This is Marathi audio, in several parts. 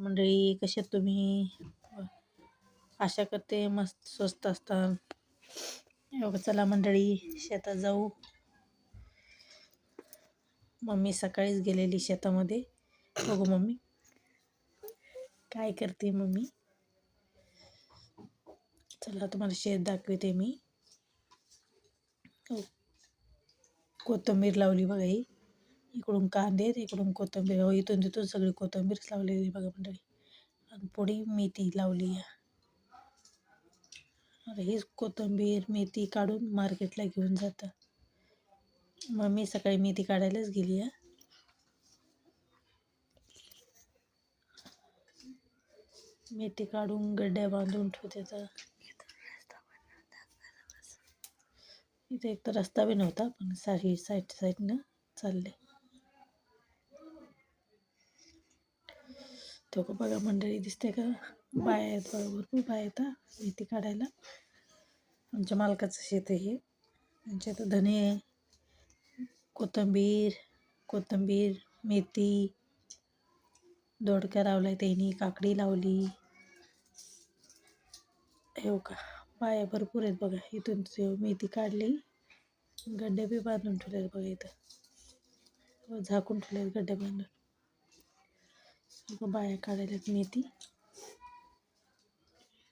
मंडळी कशा तुम्ही? आशा करते मस्त स्वस्त असतात. चला मंडळी शेतात जाऊ. मम्मी सकाळीच गेलेली शेतामध्ये. बघू मम्मी. काय करते मम्मी? चला तुम्हाला शेत दाखवते मी. कोथंबीर कोथिंबीर लावली बघा ही. इकडून कांदे आहेत इकडून कोथिंबीर. हो इथून तिथून सगळी कोथिंबीरच लावलेली बघा मंडळी. आणि पुढे मेथी लावली आहे. हीच कोथिंबीर मेथी काढून मार्केटला घेऊन जातं मम्मी सकाळी मेथी काढायलाच गेली आहे. मेथी काढून गड्ड्या बांधून ठेवते तर इथे एक तर रस्ता बी नव्हता पण साही साईड साईडनं चालले. तो का बघा मंडळी दिसते का? बाया आहेत बघा भरपूर बाया येतात मेथी काढायला. आमच्या मालकाचं शेत आहे हे. आमच्या इथं धने कोथिंबीर कोथिंबीर मेथी दोडका लावलाय त्यांनी काकडी लावली. हो का बाया भरपूर आहेत बघा. इथून मेथी काढली. गड्डे बी बांधून ठेवले बघा इथं. झाकून ठेवले गड्डे बांधून. बाया काढायला मेथी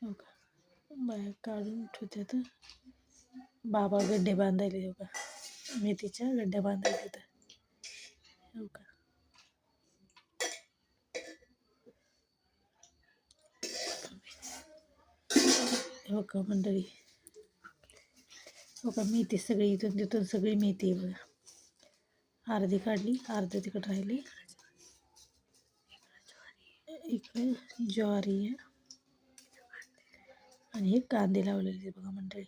हो का? बाया काढून ठेवतात बाबा गड्डे बांधायले हो का? मेथीच्या गड्ड्या बांधायला तर हो का? हो का मंडळी? हो का मेथी सगळी इथून तिथून सगळी मेथी आहे बघा. अर्धी काढली अर्धी तिकट राहिली. इकडे ज्वारी आहे. आणि हे कांदे लावलेले आहे बघा मंडळी.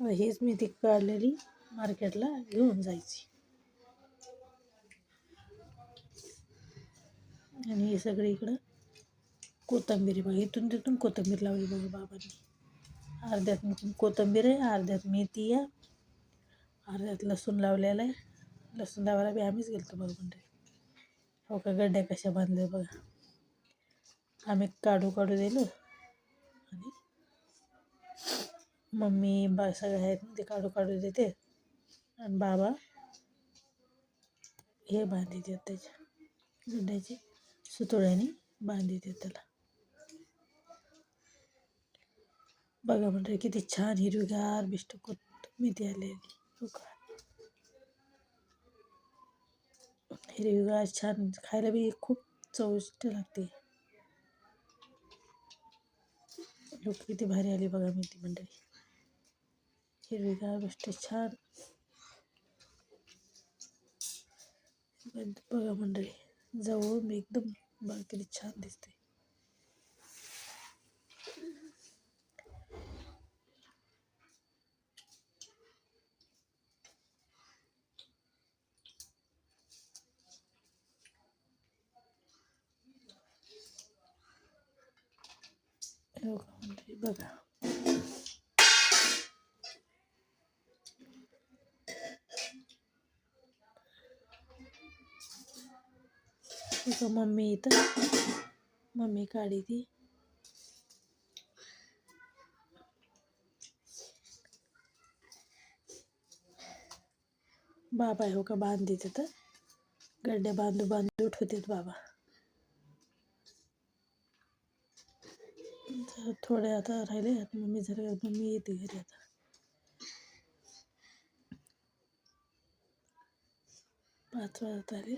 हेच मी ती काढलेली मार्केटला घेऊन जायची. आणि हे सगळे इकडं कोथंबीर बघा इथून तिथून कोथिंबीर लावली बघा बाबांनी. अर्ध्यात कोथिंबीर आहे अर्ध्यात मेथी आहे अर्ध्यात लसूण लावलेला आहे. लसूण लावायला बी आम्हीच गेलो बघा म्हणजे हो का गड्ड्या कशा बांधल्या बघा. आम्ही काढू काढू दिलो. आणि मम्मी बा सगळे आहेत ते काढू काढू देते. आणि बाबा हे बांधी देत त्याच्या. गुड्ड्याची सुतोड्याने बांधी देत त्याला. बघा म्हणजे किती छान हिरवीगार बिष्ट कोथिंबीर आलेली हो हिरवीगार छान खायला बी खूप चविष्ट लागते. लोक किती भारी आली बघा मेथी मंडळी. हिरवीगार गोष्टी छान. बघा मंडळी जवळून एकदम बाकी छान दिसते. म्हणजे बघा. मम्मी इथं. मम्मी काढी ती. बाबा हो का बांधित तिथं गड्डे बांधू बांधू ठेवतात बाबा. थोडे आता राहिले मम्मी जर मम्मी येते घरी आता पाच वाजत आले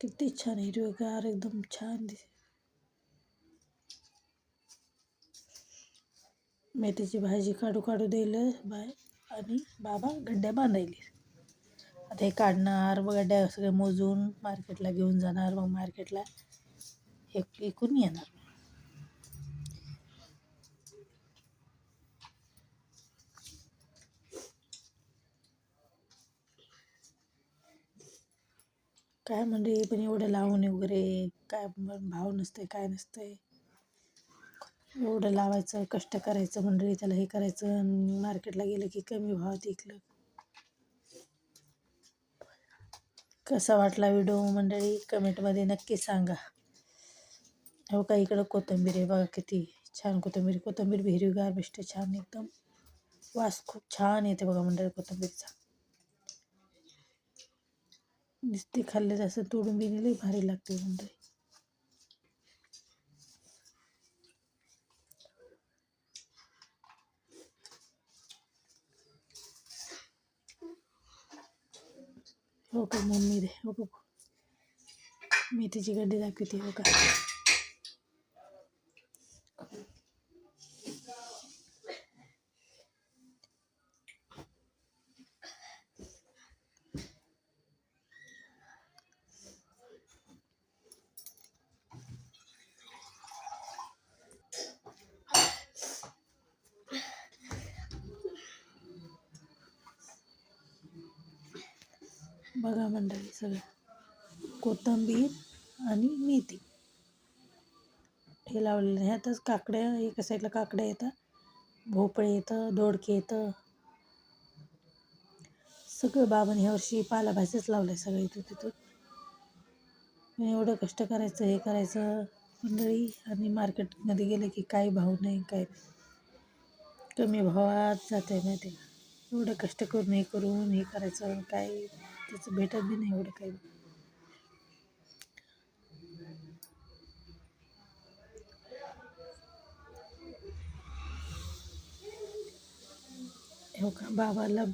किती छान हिरवेगार एकदम छान दिसे मेथीची भाजी काढू काढू दिलं बाय आणि बाबा गड्ड्या बांधायली आता हे काढणार व गड्ड्या सगळे मोजून मार्केटला घेऊन जाणार मग मार्केटला हे विकून येणार. काय म्हणजे पण एवढं लावून वगैरे काय भाव नसते काय नसते एवढं लावायचं कष्ट करायचं म्हणजे त्याला हे करायचं मार्केटला गेलं की कमी भावात विकलं. कसा वाटला व्हिडिओ मंडळी? कमेंटमध्ये नक्की सांगा. हो का इकडं कोथिंबीर आहे बघा किती छान कोथिंबीर. कोथिंबीर बी हिरवीगार भेटते छान एकदम. वास खूप छान येते बघा मंडळी कोथिंबीरचा. नुसती खाल्ले असं तोडून बिनली भारी लागते मंडळी. हो का मम्मी दे हो का मेथीची गड्डी दाखवते हो का बघा मंडळी सगळं कोथिंबीर आणि मेथी. हे लावलेलं आहे. ह्यातच काकड्या एका साईडला काकड्या येतात. भोपळे येतं दोडके येतं. सगळं बाबाने ह्या वर्षी पालाभाज्याच लावल्या सगळं इथं तिथून. एवढं कष्ट करायचं हे करायचं. मंडळी आणि मार्केटमध्ये गेलं की काही भाव नाही काय कमी भावात जात आहे माहिती आहे एवढं कष्ट करून हे करून हे करायचं काय त्याचं भेटत बी नाही एवढं काही. हो का बाबाला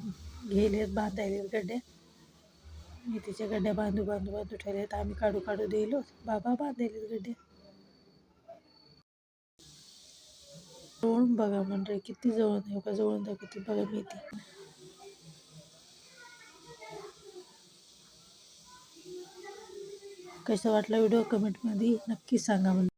गेलेत बांधायले गड्ड्या मी तिच्या गड्ड्या बांधू बांधू बांधू ठेवल्यात. आम्ही काढू काढू दिलो. बाबा बांधायलेत गड्ड्या जवळून बघा म्हणजे किती जवळ हो का? जवळून दाखवते बघा मी ती. कसा वाटला व्हिडिओ कमेंटमध्ये नक्की सांगा म्हणजे